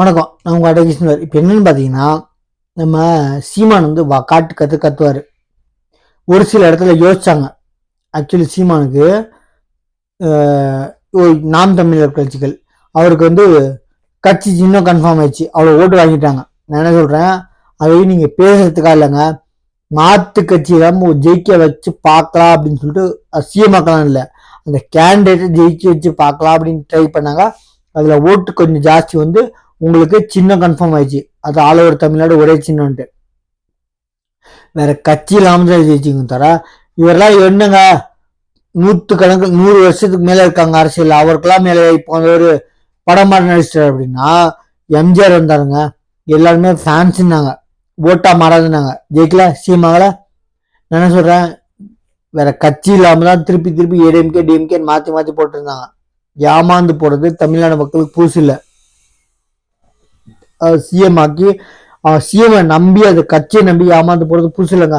வணக்கம். நான் உங்கள் அடகிருஷ்ணர் இப்போ என்னன்னு பார்த்தீங்கன்னா நம்ம சீமான் வந்து வா காட்டு கற்று கத்துவார். ஒரு சில இடத்துல யோசிச்சாங்க. ஆக்சுவலி சீமானுக்கு நாம் தமிழர் கட்சிகள். அவருக்கு வந்து கட்சி இன்னும் கன்ஃபார்ம் ஆயிடுச்சு. அவ்வளோ ஓட்டு வாங்கிட்டாங்க. நான் என்ன சொல்கிறேன் அதையும் நீங்கள் பேசுறதுக்காக இல்லைங்க. மாத்து கட்சியில ஜெயிக்க வச்சு பார்க்கலாம் அப்படின்னு சொல்லிட்டு சிஎம் இல்லை. அந்த கேண்டிடேட்டை ஜெயிக்க வச்சு பார்க்கலாம் அப்படின்னு ட்ரை பண்ணாங்க. அதில் ஓட்டு கொஞ்சம் ஜாஸ்தி வந்து உங்களுக்கு சின்னம் கன்ஃபார்ம் ஆயிடுச்சு. அது ஆல் ஓவர் தமிழ்நாடு ஒரே சின்னம்ன்ட்டு. வேற கட்சி இல்லாமல் தான் ஜெயிச்சிங்க தர. இவரெல்லாம் என்னங்க? நூற்று கணக்கு நூறு வருஷத்துக்கு மேலே இருக்காங்க அரசியல் அவருக்கெல்லாம் மேலே இப்போ ஒரு படம் நடிச்சிட்டார் அப்படின்னா எம்ஜிஆர் வந்தாருங்க. எல்லாருமே ஃபேன்ஸ்னாங்க ஓட்டா மாறாதுன்னாங்க. ஜெயிக்கல? சீமாங்கள நான் என்ன சொல்கிறேன் வேற கட்சி இல்லாமல் தான் திருப்பி திருப்பி ஏடிஎம்கே டிஎம்கே மாற்றி மாற்றி போட்டிருந்தாங்க. ஏமாந்து போடுறது தமிழ்நாடு மக்களுக்கு புதுசு இல்லை. சிஎம் ஆக்கி சிஎம்ஐ நம்பி அது கட்சியை நம்பி ஏமாந்து போகிறது புதுசு இல்லைங்க.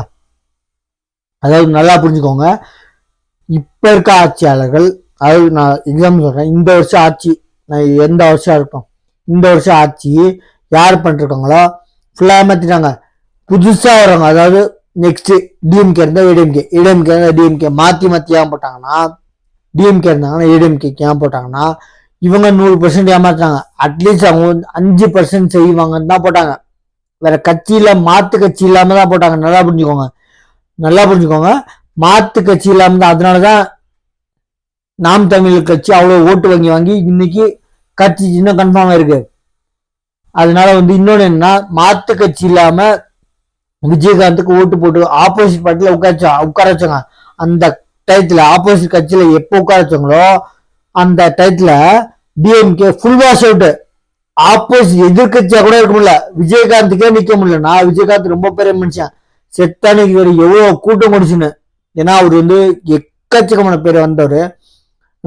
அதாவது நல்லா புரிஞ்சுக்கோங்க. இப்போ இருக்க ஆட்சியாளர்கள் அதாவது நான் எக்ஸாம்பிள் சொல்றேன். இந்த வருஷம் ஆட்சி நான் எந்த வருஷம் இருக்கோம் இந்த வருஷம் ஆட்சி யார் பண்ணிருக்காங்களோ ஃபுல்லாக ஏமாத்திட்டாங்க. புதுசா வரவங்க அதாவது நெக்ஸ்ட் டிஎம்கே இருந்தால் ஏடிஎம்கே ஏடிஎம்கே இருந்தால் டிஎம்கே மாற்றி மாற்றி ஏன் போட்டாங்கன்னா டிஎம்கே இருந்தாங்கன்னா ஏடிஎம்கே ஏன் போட்டாங்கன்னா இவங்க நூறு பர்சன்ட் ஏமாத்துறாங்க. அட்லீஸ்ட் அவங்க வந்து அஞ்சு பர்சன்ட் செய்வாங்கன்னு தான் போட்டாங்க. வேற கட்சியில மாத்து கட்சி இல்லாம தான் போட்டாங்க. நல்லா புரிஞ்சுக்கோங்க. நல்லா புரிஞ்சுக்கோங்க. மாத்து கட்சி இல்லாம தான் அதனாலதான் நாம் தமிழ் கட்சி அவ்வளவு ஓட்டு வாங்கி வாங்கி இன்னைக்கு கட்சி இன்னும் கன்ஃபார்ம் இருக்கு அதனால வந்து இன்னொன்று என்னன்னா மாத்து கட்சி இல்லாம விஜயகாந்துக்கு ஓட்டு போட்டு ஆப்போசிட் பார்ட்டில உட்கார உட்கார வச்சாங்க. அந்த டயத்துல ஆப்போசிட் கட்சியில எப்போ உட்கார வச்சாங்களோ அந்த டயத்துல DMK full wash out opposite எதிர்கட்சியா கூட இருக்க முடியல. விஜயகாந்துக்கே நிக்க முடியலன்னா விஜயகாந்த் ரொம்ப பெரிய மனுஷன். செத்தானிக்கு இவர் எவ்வளவு கூட்டம் முடிச்சுன்னு ஏன்னா அவர் வந்து எக்கச்சக்கமான பேர் வந்தவர்.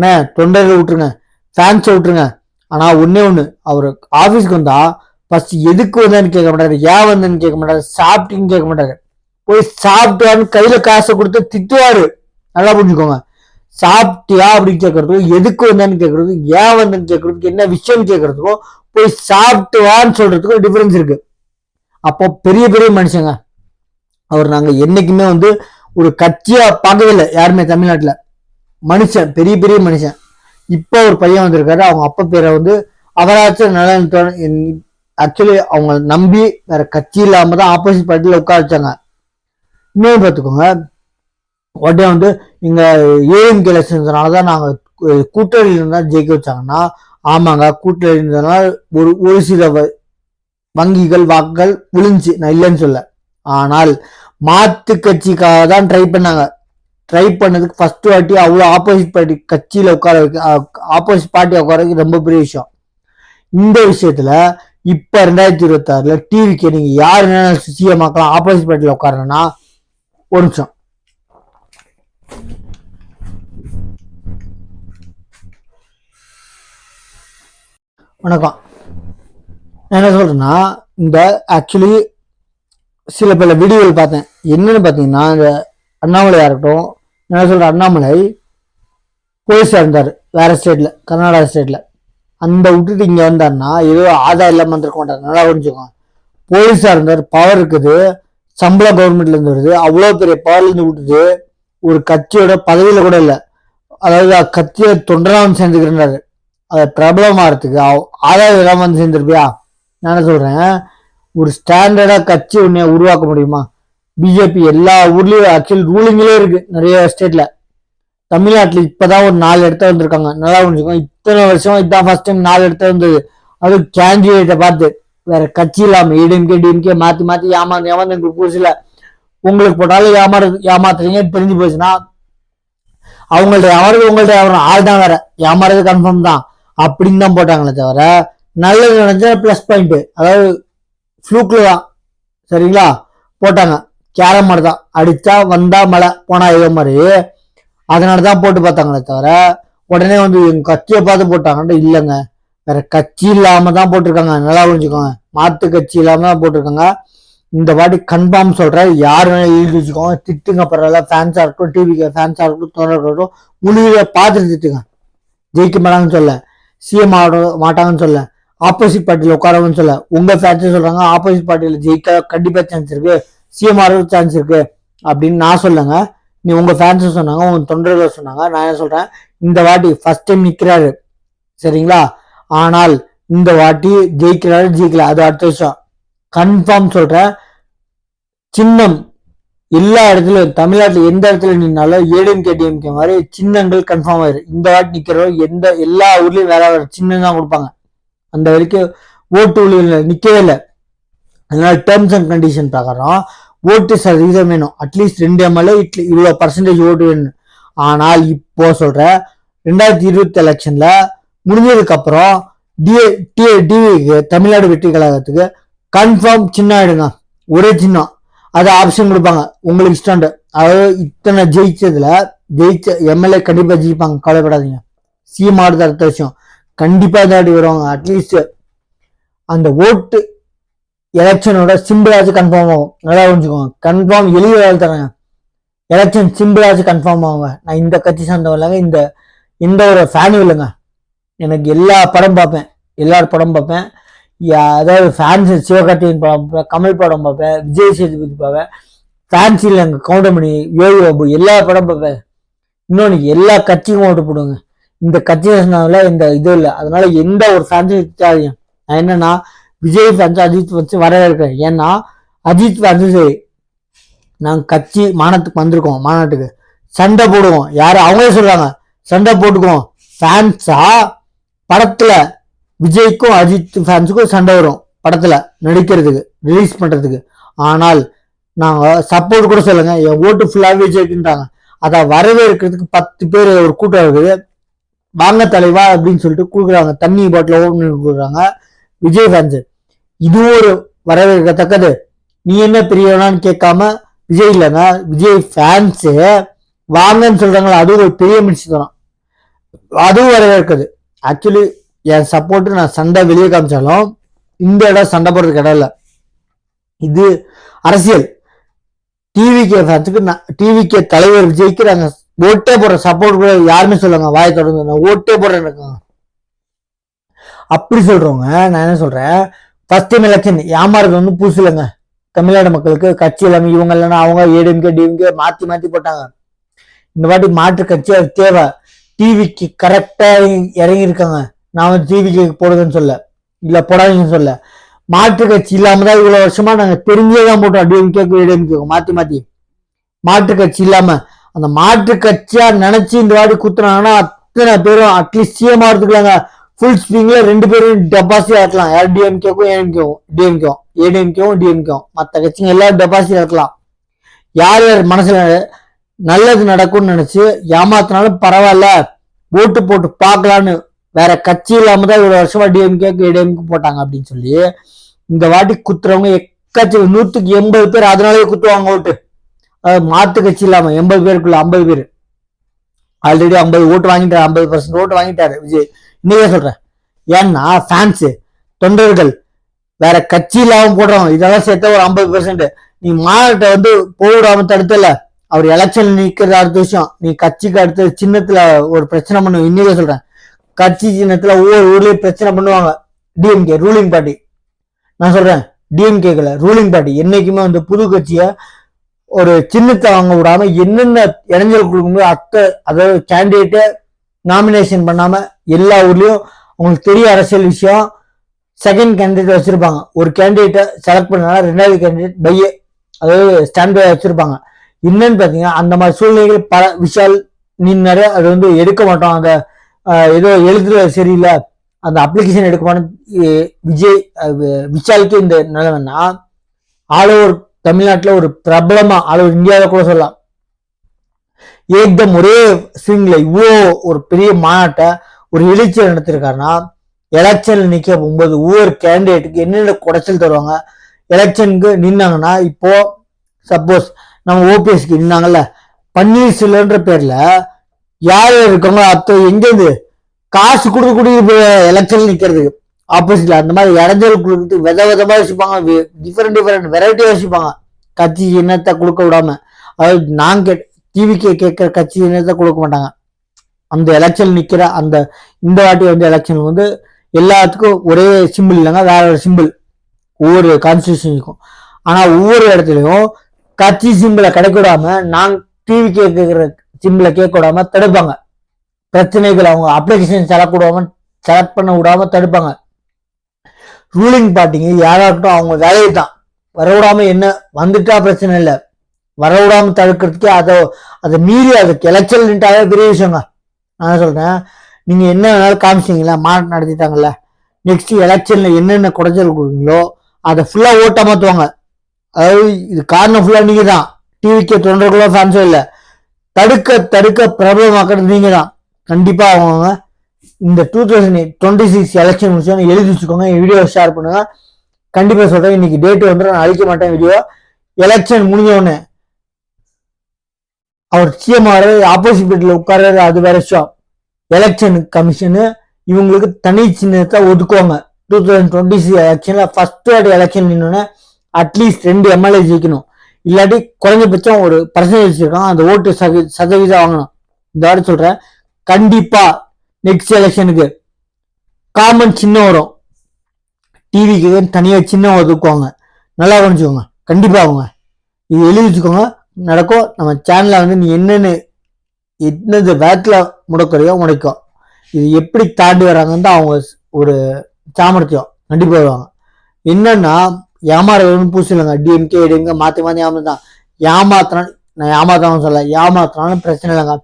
அண்ணே தொண்டர்கள் விட்டுருங்க. ஃபேன்ஸை விட்டுருங்க. ஆனா ஒன்றே ஒண்ணு. அவர் ஆபீஸ்க்கு வந்தா ஃபர்ஸ்ட் எதுக்கு வந்தேன்னு கேட்க மாட்டாரு. ஏன் வந்தேன்னு கேட்க மாட்டாரு. சாப்பிட்டீங்கன்னு கேட்க மாட்டாரு. போய் சாப்பிட்டான்னு கையில காசை கொடுத்து திட்டுவாரு. நல்லா புரிஞ்சுக்கோங்க. சாப்பிட்டியா அப்படின்னு கேட்கறதுக்கும் எதுக்கு வந்தேன்னு கேட்கறதுக்கும் ஏன் வந்தேன்னு கேட்கறதுக்கு என்ன விஷயம்னு கேட்கறதுக்கும் போய் சாப்பிட்டு வான்னு சொல்றதுக்கும் டிஃபரன்ஸ் இருக்கு. அப்போ பெரிய பெரிய மனுஷங்க அவர் நாங்க என்னைக்குமே வந்து ஒரு கட்சியா பார்க்கவே இல்லை யாருமே தமிழ்நாட்டுல. மனுஷன் பெரிய பெரிய மனுஷன். இப்போ ஒரு பையன் வந்திருக்காரு அவங்க அப்பா பேரை வந்து அவராச்சும் நலன் ஆக்சுவலி அவங்க நம்பி வேற கட்சி இல்லாம தான் ஆப்போசிட் பார்ட்டியில உட்கார வச்சாங்க. இன்னொன்று பார்த்துக்கோங்க உடனே வந்து இங்க ஏஎம்கே இருந்ததுனால தான் நாங்க கூட்டணியில் கூட்டணியில ஜெயிக்க வச்சாங்கன்னா ஆமாங்க கூட்டணி இருந்ததுனால ஒரு ஒரு சில வ- வங்கிகள் வாக்குகள் விழுந்துச்சு. நான் இல்லைன்னு சொல்ல. ஆனால் மாத்து கட்சிக்காக தான் ட்ரை பண்ணாங்க. ட்ரை பண்ணதுக்கு ஃபர்ஸ்ட் வாட்டி அவ்வளோ ஆப்போசிட் பார்ட்டி கட்சியில் உட்கார வைக்க ஆப்போசிட் பார்ட்டி உட்கார வைக்க ரொம்ப பெரிய விஷயம். இந்த விஷயத்துல இப்போ ரெண்டாயிரத்தி இருபத்தாறுல டிவிக்கு நீங்கள் யார் வேணாலும் சிஎம் ஆக்கலாம் ஆப்போசிட் பார்ட்டியில் உட்காரணும்னா ஒரு நிமிஷம். வணக்கம். நான் என்ன சொல்றேன்னா இந்த ஆக்சுவலி சில பல வீடியோவில் பார்த்தேன். என்னன்னு பார்த்தீங்கன்னா இந்த அண்ணாமலையாக இருக்கட்டும் என்ன சொல்ற அண்ணாமலை போலீஸாக இருந்தார் வேற ஸ்டேட்ல கர்நாடகா ஸ்டேட்ல அந்த விட்டுட்டு இங்கே வந்தாருன்னா ஏதோ ஆதாயம் இல்லாமல் வந்திருக்க மாட்டார். நல்லா புரிஞ்சுக்கோங்க. போலீஸாக இருந்தார் பவர் இருக்குது. சம்பளம் கவர்மெண்ட்ல இருந்து வருது. அவ்வளோ பெரிய பவர்லேருந்து விட்டுட்டு ஒரு கட்சியோட பதவியில் கூட இல்லை. அதாவது கட்சியை தொண்டராகவும் வந்து சேர்ந்துக்கிறாரு அதை பிரபலமாகறதுக்கு ஆதாயம் இல்லாம வந்து சேர்ந்துருப்பியா? நான் என்ன ஒரு ஸ்டாண்டர்டாக கட்சி ஒன்றைய உருவாக்க முடியுமா? பிஜேபி எல்லா ஊர்லேயும் ஆக்சுவல் ரூலிங்லேயே இருக்குது நிறைய எஸ்டேட்டில் தமிழ்நாட்டில் இப்போ தான் ஒரு நாலு இடத்த வந்திருக்காங்க. நல்லா புரிஞ்சுக்கோங்க இத்தனை வருஷம் இதான் ஃபர்ஸ்ட் டைம் நாலு இடத்த வந்தது. அது கேண்டிடேட்டை பார்த்து. வேற கட்சி இல்லாமல் ஏடிஎம்கே டிஎம்கே மாற்றி மாற்றி ஏமாந்து ஏமாந்து எங்களுக்கு புதுசுல உங்களுக்கு போட்டாலும் ஏமாறு ஏமாத்துறீங்க. தெரிஞ்சு போச்சுன்னா அவங்கள்ட்ட யாவது உங்கள்ட்ட யாரும் ஆள் தான் வேற. ஏமாறது கன்ஃபார்ம் தான். அப்படின்னு தான் போட்டாங்களே தவிர நல்லது நினைச்சா ப்ளஸ் பாயிண்ட் அதாவது ஃப்ளூக்ல தான். சரிங்களா? போட்டாங்க. கேரம் மாதிரி தான். அடித்தா வந்தா மழை போனா இதே மாதிரி. அதனால தான் போட்டு பார்த்தாங்களே தவிர உடனே வந்து எங்க கட்சியை பார்த்து போட்டாங்கன்ட்டு இல்லைங்க. வேற கட்சி இல்லாம தான் போட்டிருக்காங்க. நல்லா புரிஞ்சுக்கோங்க. மாத்து கட்சி இல்லாம தான் போட்டிருக்காங்க. இந்த வாட்டி கன்ஃபார்ம் சொல்கிறேன் யாரு வேணாலும் எழுதி வச்சுக்கோங்க. திட்டுங்க பரவாயில்ல. ஃபேன்ஸா இருக்கட்டும் டிவிக்கு ஃபேன்ஸா இருக்கட்டும் தோணர் இருக்கட்டும் முடிவை பார்த்துட்டு திட்டுங்க. ஜெயிக்க மாட்டாங்கன்னு சொல்ல சிஎம் ஆட மாட்டாங்கன்னு சொல்ல. ஆப்போசிட் பார்ட்டியில் உட்காரவும் சொல்ல. உங்க ஃபேன்ஸ் சொல்றாங்க ஆப்போசிட் பார்ட்டியில் ஜெயிக்க கண்டிப்பா சான்ஸ் இருக்கு. சிஎம் ஆக சான்ஸ் இருக்கு. அப்படின்னு நான் சொல்லுங்க. நீ உங்க ஃபேன்ஸ் சொன்னாங்க உங்க தொண்டர்கள் சொன்னாங்க. நான் என்ன சொல்றேன்? இந்த வாட்டி ஃபர்ஸ்ட் டைம் நிக்கிறாரு. சரிங்களா? ஆனால் இந்த வாட்டி ஜெயிக்கிறாரு ஜெயிக்கல. அது அடுத்த விஷயம். கன்ஃபார்ம் சொல்றேன். சின்னம் எல்லா இடத்துலயும் தமிழ்நாட்டுல எந்த இடத்துல நின்னாலும் ஏடிஎம் கேடிஎம்கே மாதிரி சின்னங்கள் கன்ஃபார்ம் ஆயிரு இந்த வாட்டி நிக்கிறோம் எந்த எல்லா ஊர்லயும் வேற வேற சின்னம் தான் கொடுப்பாங்க. அந்த வரைக்கும் ஓட்டு உள்ள நிக்கவே இல்லை. அதனால டேர்ம்ஸ் அண்ட் கண்டிஷன் பிரகாரம் ஓட்டு சதவீதம் வேணும். அட்லீஸ்ட் ரெண்டு எம்எல்ஏ இவ்வளோ பர்சன்டேஜ் ஓட்டு வேணும். ஆனால் இப்போ சொல்ற ரெண்டாயிரத்தி இருபத்தி எலெக்ஷன்ல முடிஞ்சதுக்கு அப்புறம் டிஏ டிஏ டிவிக்கு தமிழ்நாடு வெற்றி கழகத்துக்கு கன்ஃபார்ம் சின்ன ஆயிடுங்க ஒரே சின்னம். அது ஆப்ஷன் கொடுப்பாங்க. உங்களுக்கு இஷ்டம் அதாவது இத்தனை ஜெயிச்சதுல ஜெயிச்ச எம்எல்ஏ கண்டிப்பா ஜெயிப்பாங்க. கவலைப்படாதீங்க. சிஎம் ஆடுறது அடுத்த விஷயம். கண்டிப்பா தாட்டி வருவாங்க. அட்லீஸ்ட் அந்த ஓட்டு எலெக்ஷனோட சிம்பிளாச்சும் கன்ஃபார்ம் ஆகும். நல்லா புரிஞ்சுக்கோங்க. கன்ஃபார்ம் எளிய வேலை தராங்க எலெக்ஷன் சிம்பிளாச்சும் கன்ஃபார்ம் ஆகுங்க. நான் இந்த கட்சி சார்ந்தவன் இல்லைங்க இந்த எந்த ஒரு ஃபேனும் இல்லைங்க. எனக்கு எல்லா படம் பார்ப்பேன். எல்லார் படம் பார்ப்பேன். அதாவது ஃபேன்ஸு சிவகார்த்திகேயன் படம் பார்ப்பேன் கமல் படம் பார்ப்பேன் விஜய் சேதுபதி பார்ப்பேன் ஃபேன்சியில் எங்கள் கவுண்டமணி யோகி பாபு எல்லா படம் பார்ப்பேன் இன்னொன்று எல்லா கட்சியும் ஓட்டு போடுங்க. இந்த கட்சி சொன்னதுல இந்த இது இல்லை. அதனால எந்த ஒரு ஃபேன்ஸும் இருக்காதீங்க நான் என்னன்னா விஜய் ஃபேன்ஸ் அஜித் வச்சு வரவேற்கிறேன். ஏன்னா அஜித் ஃபேன்ஸும் சரி. நாங்கள் கட்சி மாநாட்டுக்கு வந்திருக்கோம் மாநாட்டுக்கு. சண்டை போடுவோம். யார் அவங்களே சொல்கிறாங்க சண்டை போட்டுக்குவோம். ஃபேன்ஸா படத்தில் விஜய்க்கும் அஜித் ஃபேன்ஸுக்கும் சண்டை வரும் படத்தில் நடிக்கிறதுக்கு ரிலீஸ் பண்ணுறதுக்கு ஆனால் நாங்கள் சப்போர்ட் கூட சொல்லுங்க என் ஓட்டு ஃபுல்லாக விஜய்க்குன்றாங்க. அதை வரவேற்கிறதுக்கு பத்து பேர் ஒரு கூட்டம் இருக்குது. வாங்க தலைவா அப்படின்னு சொல்லிட்டு கொடுக்குறாங்க. தண்ணி பாட்டில் ஓப்பன் கொடுக்குறாங்க விஜய் ஃபேன்ஸு இது ஒரு வரவேற்கத்தக்கது. நீ என்ன பெரியவனான்னு கேட்காம விஜய் இல்லைங்க. விஜய் ஃபேன்ஸு வாங்கன்னு சொல்கிறாங்களா அதுவும் ஒரு பெரிய மனுஷன் அதுவும் வரவேற்குது. ஆக்சுவலி என் சப்போர்ட் நான் சண்டை வெளியே காமிச்சாலும் இந்த இடம் சண்டை போடுறதுக்கு இடம் இல்லை. இது அரசியல். டிவிகே ஃபேன்ஸுக்கு நான் டிவிகே தலைவர் விஜய்க்கு நாங்கள் ஓட்டே போடுற சப்போர்ட் கூட யாருமே சொல்லுங்க வாயை தொடர்ந்து நான் ஓட்டே போடுறேன் இருக்காங்க அப்படி சொல்றவங்க நான் என்ன சொல்றேன்? ஃபர்ஸ்ட் டைம் எலெக்ஷன் ஏமாறது வந்து புதுசு தமிழ்நாடு மக்களுக்கு கட்சி எல்லாமே இவங்க இல்லைன்னா அவங்க ஏடிஎம்கே டிஎம்கே மாற்றி மாற்றி போட்டாங்க. இந்த வாட்டி மாற்று கட்சி அது தேவை. டிவிக்கு கரெக்டாக இறங்கி இருக்காங்க நான் வந்து டிவிக்கு போடுதுன்னு சொல்ல. இல்லை போடாதீங்கன்னு சொல்ல. மாற்று கட்சி இல்லாம தான் இவ்வளோ வருஷமா நாங்கள் தெரிஞ்சே தான் போட்டோம். டிஎம்கேக்கு ஏடிஎம்கே மாத்தி மாத்தி. மாற்று கட்சி இல்லாம. அந்த மாற்று கட்சியா நினைச்சு இந்த வாட்டி குத்துனாங்கன்னா அத்தனை பேரும் அட்லீஸ்ட் சிஎம் ஆகிறதுக்குலாங்க ஃபுல் ஸ்பிரிங்ல ரெண்டு பேரும் டெபாசிட் ஆக்கலாம் யார் டிஎம்கேக்கும் ஏஎம்கேவும் டிஎம்கேவும் ஏடிஎம்கேவும் டிஎம்கேவும் மற்ற கட்சிங்க எல்லாரும் டெபாசிட் ஆக்கலாம் யார் யார் மனசுல நல்லது நடக்கும்னு நினைச்சு ஏமாத்தினாலும் பரவாயில்ல. ஓட்டு போட்டு பார்க்கலான்னு வேற கட்சி இல்லாம தான் இவ்வளவு வருஷமா டிஎம்கேக்கு ஏடிஎம்கே போட்டாங்க அப்படின்னு சொல்லி இந்த வாட்டி குத்துறவங்க எக்கச்சக்க நூத்துக்கு எண்பது பேர் அதனாலேயே குத்துவாங்க ஓட்டு. அதாவது மாத்து கட்சி இல்லாம எண்பது பேருக்குள்ள ஐம்பது பேர். ஆல்ரெடி ஐம்பது ஓட்டு வாங்கிட்டாரு ஐம்பது பர்சன்ட் ஓட்டு வாங்கிட்டாரு. விஜய் இன்னைக்கே சொல்றேன். ஏன்னா ஃபேன்ஸ் தொண்டர்கள் வேற கட்சி இல்லாம போடுறோம் இதெல்லாம் சேர்த்தா ஒரு ஐம்பது பெர்சன்ட் நீ மாநாட்டை வந்து போடாம தடுத்தல. அவர் எலெக்ஷன் நிக்கிறது அடுத்த விஷயம். நீ கட்சிக்கு அடுத்த சின்னத்துல ஒரு பிரச்சனை பண்ணுவ இன்னைக்கே சொல்றேன். கட்சி சின்னத்துல ஒவ்வொரு ஊர்லயும் பிரச்சனை பண்ணுவாங்க. டிஎம்கே ரூலிங் பார்ட்டி நான் சொல்றேன் டிஎம்கேல ரூலிங் பார்ட்டி என்னைக்குமே வந்து புது கட்சியை ஒரு சின்னத்தை வாங்க விடாம என்னென்ன இளைஞர்கள் கொடுக்கும்போது அத்தை அதாவது கேண்டிடேட்டை நாமினேஷன் பண்ணாம எல்லா ஊர்லயும் அவங்களுக்கு தெரிய அரசியல் விஷயம். செகண்ட் கேண்டிடேட் வச்சிருப்பாங்க. ஒரு கேண்டிடேட்டை செலக்ட் பண்ணனால ரெண்டாவது கேண்டிடேட் பைய அதாவது ஸ்டாண்ட் பை வச்சிருப்பாங்க. என்னன்னு பாத்தீங்கன்னா அந்த மாதிரி சூழ்நிலைகள் பல விஷால் நின்று அது வந்து எடுக்க மாட்டோம் அந்த ஏதோ எழுதுற சரியில்லை. அந்த அப்ளிகேஷன் எடுக்க விஜய் அஹ், விஷாலுக்கு இந்த நிலைமைன்னா ஆல் ஓவர் தமிழ்நாட்டில் ஒரு பிரபலமா ஆல் ஓவர் இந்தியாவில் கூட சொல்லலாம். ஏக்தம் ஒரே ஸ்விங்ல இவ்வளோ ஒரு பெரிய மாநாட்டை ஒரு எழுச்சியில் நடத்திருக்காருன்னா எலெக்ஷன்ல நிற்க போகும்போது ஒவ்வொரு கேண்டிடேட்டுக்கு என்னென்ன குடைச்சல் தருவாங்க எலெக்ஷனுக்கு நின்னாங்கன்னா இப்போ சப்போஸ் நம்ம ஓபிஎஸ்க்கு நின்னாங்கல்ல பன்னீர்செல்வன்ற பேர்ல யார் யார் அத்தோ எங்கேருந்து? காசு கொடுக்க கூடிய எலெக்ஷன் நிக்கிறதுக்கு ஆப்போசிட்ல அந்த மாதிரி இடைஞ்சல் கொடுத்து வித விதமாக வச்சுப்பாங்க டிஃப்ரெண்ட் டிஃப்ரெண்ட் வெரைட்டியாக வச்சுப்பாங்க கட்சி இனத்தை கொடுக்க விடாம. அதாவது நான் கேட் டிவிக்கு கேட்குற கட்சி இனத்தை கொடுக்க மாட்டாங்க. அந்த எலெக்ஷன் நிற்கிற அந்த இந்த வாட்டி வந்து எலெக்ஷன் வந்து எல்லாத்துக்கும் ஒரே சிம்பிள் இல்லைங்க வேற ஒரு சிம்பிள் ஒவ்வொரு கான்ஸ்டியூஷனுக்கும் ஆனால் ஒவ்வொரு இடத்துலையும் கட்சி சிம்பிளை கிடைக்க விடாம நான் டிவி கேட்குற சிம்பிளை கேட்க விடாம தடுப்பாங்க. பிரச்சனைகள் அவங்க அப்ளிகேஷன் செலக்ட் விடாம செலக்ட் பண்ண விடாம தடுப்பாங்க. ரூலிங் பார்ட்டிங்க யாராகட்டும் அவங்க வேலையை தான். வர விடாம என்ன வந்துட்டா பிரச்சனை இல்லை. வர விடாம தடுக்கிறதுக்கே அதை அதை மீறி அதுக்கு எலெக்ஷன் நின்ட்டாவே பெரிய விஷயங்க. நான் சொல்றேன் நீங்க என்ன வேணாலும் காமிச்சிங்களா மாநாட்டு நடத்திட்டாங்கல்ல நெக்ஸ்ட் எலெக்ஷன்ல என்னென்ன குறைச்சல் கொடுக்குறீங்களோ அதை ஃபுல்லா ஓட்ட மாத்துவாங்க அதாவது இது காரணம் ஃபுல்லா நீங்க தான் டிவிக்கு தொண்டர்களோ ஃபேன்ஸோ இல்லை. தடுக்க தடுக்க பிரபலமாக்குறது நீங்க தான் கண்டிப்பா அவங்க இந்த two thousand twenty six election முடிச்சோன்னு எழுதி வச்சுக்கோங்க வீடியோ ஷேர் பண்ணுங்க. கண்டிப்பா சொல்றேன் இன்னைக்கு டேட் வந்து நான் அழிக்க மாட்டேன் வீடியோ எலெக்ஷன் முடிஞ்சவொடனே அவர் சிஎம் ஆகிறது ஆப்போசிட் பெட்ல உட்கார்றது அது வேற விஷயம். எலெக்ஷன் கமிஷனு இவங்களுக்கு தனி சின்னத்தை ஒதுக்குவாங்க. டூ தௌசண்ட் டுவெண்ட்டி சிக்ஸ் எலெக்ஷன்ல ஃபர்ஸ்ட் எலெக்ஷன் நின்னோடனே அட்லீஸ்ட் ரெண்டு எம்எல்ஏ ஜெயிக்கணும். இல்லாட்டி குறைஞ்சபட்சம் ஒரு பர்சன்டேஜ் வச்சிருக்காங்க அந்த ஓட்டு சத சதவீதம் வாங்கணும். இந்த வாட்டி சொல்றேன். கண்டிப்பா நெக்ஸ்ட் எலெக்ஷனுக்கு காமன் சின்ன வரும். டிவிக்கு தனியா சின்ன ஒதுக்குவாங்க. நல்லா கவனிச்சுக்கோங்க. கண்டிப்பா அவங்க. இது எழுதி வச்சுக்கோங்க. நடக்கும். நம்ம சேனல்ல வந்து நீ என்னன்னு என்னது வேத்துல முடக்கிறையோ முடைக்கும் இது எப்படி தாண்டி வராங்கன்னு தான் அவங்க ஒரு சாமர்த்தியம். கண்டிப்பா வருவாங்க. என்னன்னா ஏமாறவன்னு பூசலைங்க டிஎம்கே டிஎம்கே மாத்தி மாத்தி ஏமாத்தான் ஏமாத்தினாலும் நான் ஏமாத்தாலும் சொல்ல ஏமாத்தினாலும் பிரச்சனை இல்லைங்க.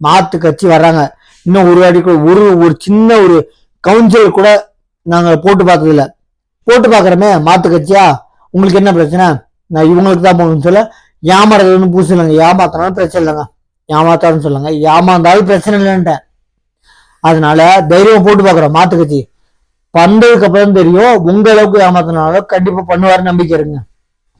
மாத்து கட்சி வர்றாங்க. இன்னும் ஒரு அடி கூட ஒரு ஒரு சின்ன ஒரு கவுன்சிலர் கூட நாங்கள் போட்டு பார்த்ததில்ல போட்டு பார்க்குறோமே மாத்து கட்சியா? உங்களுக்கு என்ன பிரச்சனை? நான் இவங்களுக்கு தான் போகணும்னு சொல்ல ஏமாறதுன்னு இல்லைங்க ஏமாத்தினாலும் பிரச்சனை இல்லைங்க. ஏமாத்தாலும் சொல்லுங்க. ஏமாந்தாலும் பிரச்சனை இல்லைன்ட்டேன். அதனால தைரியம் போட்டு பார்க்குறோம். மாத்து கட்சி. பண்றதுக்கு அப்புறம் தெரியும். உங்க அளவுக்கு ஏமாத்தினாலும் கண்டிப்பா பண்ணுவார் நம்பிக்கை இருங்க.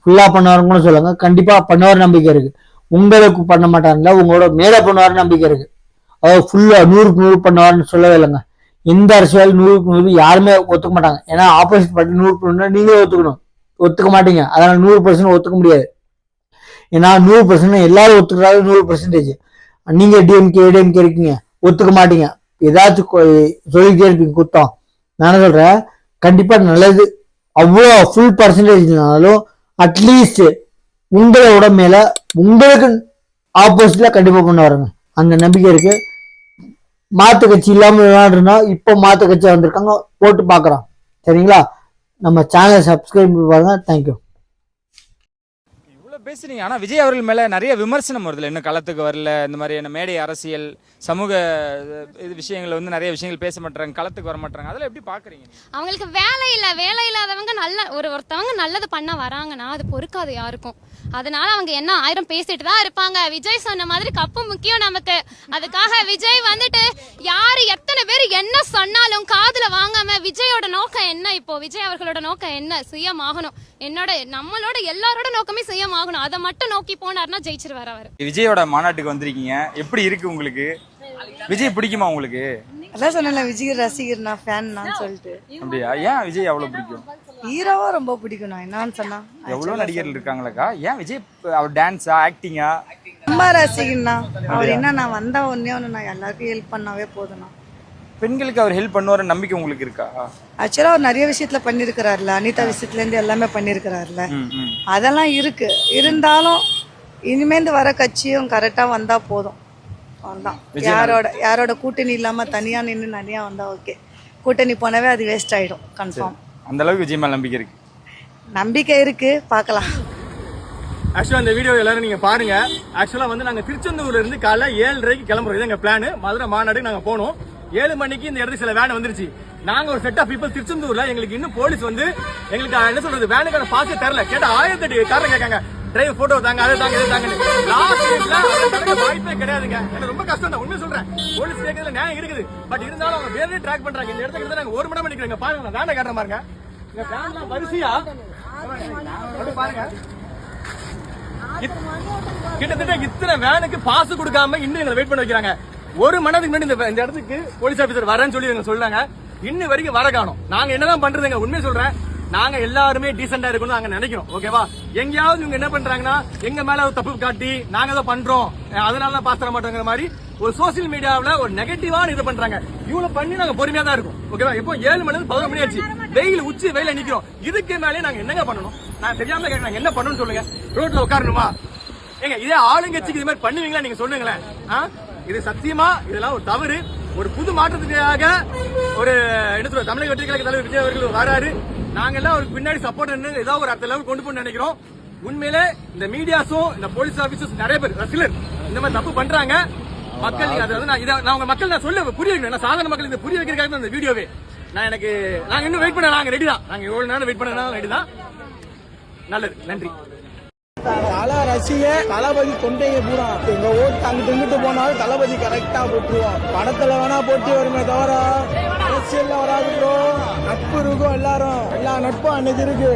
ஃபுல்லா பண்ணுவாருன்னு கூட சொல்லுங்க. கண்டிப்பா பண்ணுவார் நம்பிக்கை இருக்கு. உங்களுக்கு பண்ண மாட்டாருல உங்களோட மேல பண்ணுவார் நம்பிக்கை இருக்கு. அதாவது ஃபுல்லா நூறுக்கு நூறு பண்ணுவாருன்னு சொல்லவே இல்லைங்க. எந்த அரசியல் நூறுக்கு நூறு யாருமே ஒத்துக்க மாட்டாங்க. ஏன்னா ஆப்போசிட் பார்ட்டி நூறுக்கு நூறுனா நீங்களே ஒத்துக்கணும். ஒத்துக்க மாட்டீங்க. அதனால நூறு பர்சன்ட் ஒத்துக்க முடியாது. ஏன்னா நூறு பர்சன்ட் எல்லாரும் ஒத்துக்கிறாரு நூறு பர்சன்டேஜ் நீங்க டிஎம்கே ஏடிஎம்கே இருக்கீங்க. ஒத்துக்க மாட்டீங்க. ஏதாச்சும் கொ- சொல்லிக்கிட்டே இருப்பீங்க குத்தம். நான் சொல்கிறேன் கண்டிப்பாக நல்லது. அவ்வளோ ஃபுல் பர்சன்டேஜ்னாலும் அட்லீஸ்ட் உங்களோட உடம்பையில் உங்களுக்கு ஆப்போசிட்டில் கண்டிப்பாக பண்ண வரங்க அந்த நம்பிக்கை இருக்கு. மாற்று கட்சி இல்லாமல் விளையாடுனா இப்போ மாற்று கட்சியாக வந்திருக்காங்க போட்டு பார்க்குறோம் சரிங்களா? நம்ம சேனலை சப்ஸ்கிரைப் பாருங்கள் தேங்க்யூ பேசுறீங்க ஆனால் விஜய் அவர்கள் மேலே நிறைய விமர்சனம் வருதுல்ல. இன்னும் களத்துக்கு வரல இந்த மாதிரியான மேடை அரசியல் சமூக இது விஷயங்கள் வந்து நிறைய விஷயங்கள் பேச மாட்டாங்க களத்துக்கு வர மாட்டாங்க அதெல்லாம் எப்படி பார்க்குறீங்க அவங்களுக்கு வேலை இல்லை வேலை இல்லாதவங்க நல்ல ஒரு ஒருத்தவங்க நல்லது பண்ண வராங்கன்னா அது பொறுக்காது யாருக்கும். அதனால அவங்க என்ன ஆயிரம் பேசிட்டு தான் இருப்பாங்க. விஜய் சொன்ன மாதிரி கப்பு முக்கியம் நமக்கு. அதுக்காக விஜய் வந்துட்டு யாரு எத்தனை பேர் என்ன சொன்னாலும் காதுல வாங்காம விஜயோட நோக்கம் என்ன இப்போ? விஜய் அவர்களோட நோக்கம் என்ன? சுயம் ஆகணும் என்னோட நம்மளோட எல்லாரோட நோக்கமே சுயமாகணும். ஆகணும் அதை மட்டும் நோக்கி போனாருன்னா ஜெயிச்சிருவாரு அவர். விஜயோட மாநாட்டுக்கு வந்திருக்கீங்க. எப்படி இருக்கு உங்களுக்கு? விஜய் பிடிக்குமா உங்களுக்கு? அதான் சொன்னேன்ல விஜய் ரசிகர் நான் ஃபேன் நான் சொல்லிட்டு. அப்படியா? ஏன் விஜய் அவ்வளோ பிடிக்கும்? ஹீரோவா ரொம்ப பிடிக்கும் நான். என்னன்னு சொன்னா எவ்வளோ நடிகர்கள் இருக்காங்களாக்கா? ஏன் விஜய் அவர் டான்ஸா ஆக்டிங்கா ரொம்ப ரசிகர்னா அவர் என்ன நான் வந்தா ஒன்னே ஒன்று நான் எல்லாருக்கும் ஹெல்ப் பண்ணாவே போதும்ண்ணா பெண்களுக்கு அவர் ஹெல்ப் பண்ணுவார் நம்பிக்கை உங்களுக்கு இருக்கா? ஆக்சுவலாக அவர் நிறைய விஷயத்துல பண்ணியிருக்கிறாருல அனிதா விஷயத்துலேருந்து எல்லாமே பண்ணியிருக்கிறாருல அதெல்லாம் இருக்கு. இருந்தாலும் இனிமேந்து வர கட்சியும் கரெக்டாக வந்தா போதும். அவ்வளோதான் யாரோட யாரோட கூட்டணி இல்லாம தனியா நின்று நிறையா வந்தா ஓகே கூட்டணி போனவே அது வேஸ்ட் ஆயிடும். கன்ஃபார்ம் அந்த அளவுக்கு விஜய் மேல நம்பிக்கை இருக்கு. நம்பிக்கை இருக்கு. பார்க்கலாம். ஆக்சுவலாக இந்த வீடியோ எல்லாரும் நீங்க பாருங்க. ஆக்சுவலாக வந்து நாங்க திருச்செந்தூர்ல இருந்து காலைல ஏழரைக்கு கிளம்புறோம் இது எங்க பிளான் மதுரை மாநாடுக்கு நாங்க போனோம். ஏழு மணிக்கு இந்த இடத்துக்கு சில வேன் வந்துருச்சு. நாங்க ஒரு செட் ஆஃப் பீப்பிள் திருச்செந்தூர்ல எங்களுக்கு இன்னும் போலீஸ் வந்து எங்களுக்கு என்ன சொல்றது வேனுக்கான பாசே தரல. கேட்டா ஆயிரத்தி எட்டு காரணம் கேட்காங்க. டிரைவர் போட்டோ தாங்க அதை தாங்க இதை தாங்க வாய்ப்பே கிடையாதுங்க. எனக்கு ரொம்ப கஷ்டம் தான் உண்மையை சொல்றேன். போலீஸ் கேட்கறதுல நியாயம் இருக்குது. பட் இருந்தாலும் அவங்க வேறே ட்ராக் பண்றாங்க. இந்த இடத்துக்கு நாங்க ஒரு மணி நேரம் நிக்கிறோங்க. பாருங்க நான் வேனை பாருங்க. இந்த வேன்லாம் வரிசையா? பாருங்க. கிட்டத்தட்ட இத்தனை வேனுக்கு பாசு கொடுக்காம இன்னும் எங்களை வெயிட் பண்ண வைக்கிறாங்க. ஒரு மணி நேரத்துக்கு முன்னாடி இந்த- இந்த இடத்துக்கு போலீஸ் ஆபீசர் வரேன்னு சொல்லி இவங்க சொல்றாங்க இன்னும் வரைக்கும் வர காணும். நாங்க என்னதான் பண்றதுங்க? உண்மையை சொல்றேன். நாங்க எல்லாருமே டீசெண்டா இருக்கணும் நாங்க நினைக்கிறோம். ஓகேவா எங்கேயாவது இவங்க என்ன பண்றாங்கன்னா எங்க மேல ஒரு தப்பு காட்டி நாங்க ஏதோ பண்றோம். அஹ் அதனால தான் பாஸ் தர மாட்டோங்கிற மாதிரி ஒரு சோசியல் மீடியாவில் ஒரு நெகட்டிவான இது பண்றாங்க. இவ்வளவு பண்ணி நாங்க பொறுமையா தான் இருக்கும். ஓகேவா இப்போ ஏழு மணி நேரம் பதினொரு மணி ஆச்சு. வெயில் உச்சி வெயில நிக்கிறோம். இதுக்கு மேலே நாங்க என்னங்க பண்ணணும்? நான் தெரியாம கேட்கறேன் என்ன பண்ணணும்னு சொல்லுங்க? ரோட்ல உட்காரணுமா? ஏங்க இதே ஆளுங்கட்சிக்கு இது மாதிரி பண்ணுவீங்களா நீங்க சொல்லுங்களேன். ஆ? இது சத்தியமா? இதெல்லாம் ஒரு தவறு. ஒரு புது மாற்றத்துக்காக ஒரு என்ன சொல்ற தமிழக வெற்றி கழக தலைவர் விஜய் அவர்கள் வராரு. நாங்க எல்லாம் அவருக்கு பின்னாடி சப்போர்ட் ஏதாவது ஒரு அடுத்த லெவல் கொண்டு போய் நினைக்கிறோம். உண்மையிலே இந்த மீடியாஸும் இந்த போலீஸ் ஆபீசர்ஸ் நிறைய பேர் ரசிகர் இந்த மாதிரி தப்பு பண்றாங்க. மக்கள் நீங்க அதாவது நான் இதை நான் உங்க மக்கள் நான் சொல்ல புரிய வைக்கணும். நான் சாதாரண மக்கள் இந்த புரிய வைக்கிறதுக்காக தான் இந்த வீடியோவே நான் எனக்கு நாங்க இன்னும் வெயிட் பண்ண நாங்க ரெடி தான். நாங்க எவ்வளவு நேரம் வெயிட் பண்ண ரெடி தான். நல்லது. நன்றி. தல ரசிக தளபதி தொண்டைங்க பூரா எங்க ஓட்டு அங்கிட்டு இங்கிட்டு போனாலும் தளபதி கரெக்டா போட்டுருவோம் படத்துல வேணா போட்டி வருமே தவிர அரசியல்ல வராது ப்ரோ நட்பு இருக்கும் எல்லாரும். எல்லா நட்பும் அன்னைக்கு இருக்கு.